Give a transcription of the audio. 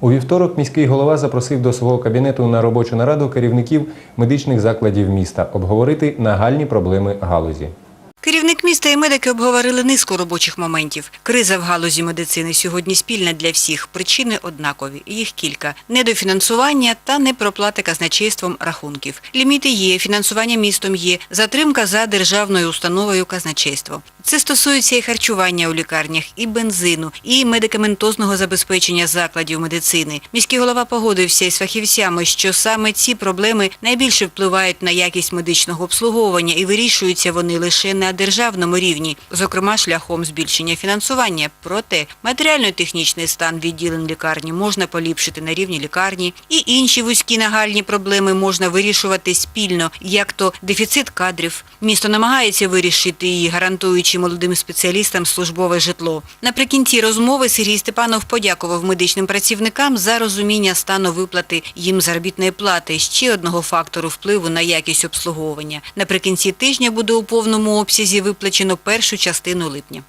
У вівторок міський голова запросив до свого кабінету на робочу нараду керівників медичних закладів міста обговорити нагальні проблеми галузі. Керівник міста і медики обговорили низку робочих моментів. Криза в галузі медицини сьогодні спільна для всіх. Причини однакові. Їх кілька: недофінансування та непроплати казначейством рахунків. Ліміти є, фінансування містом є, затримка за державною установою казначейство. Це стосується і харчування у лікарнях, і бензину, і медикаментозного забезпечення закладів медицини. Міський голова погодився із фахівцями, що саме ці проблеми найбільше впливають на якість медичного обслуговування і вирішуються вони лише на державному рівні, зокрема шляхом збільшення фінансування. Проте матеріально-технічний стан відділень лікарні можна поліпшити на рівні лікарні, і інші вузькі нагальні проблеми можна вирішувати спільно, як то дефіцит кадрів. Місто намагається вирішити її, гарантуючи молодим спеціалістам службове житло. Наприкінці розмови Сергій Степанов подякував медичним працівникам за розуміння стану виплати їм заробітної плати ще одного фактору впливу на якість обслуговування. Наприкінці тижня буде у повному обсязі виплачено першу частину липня.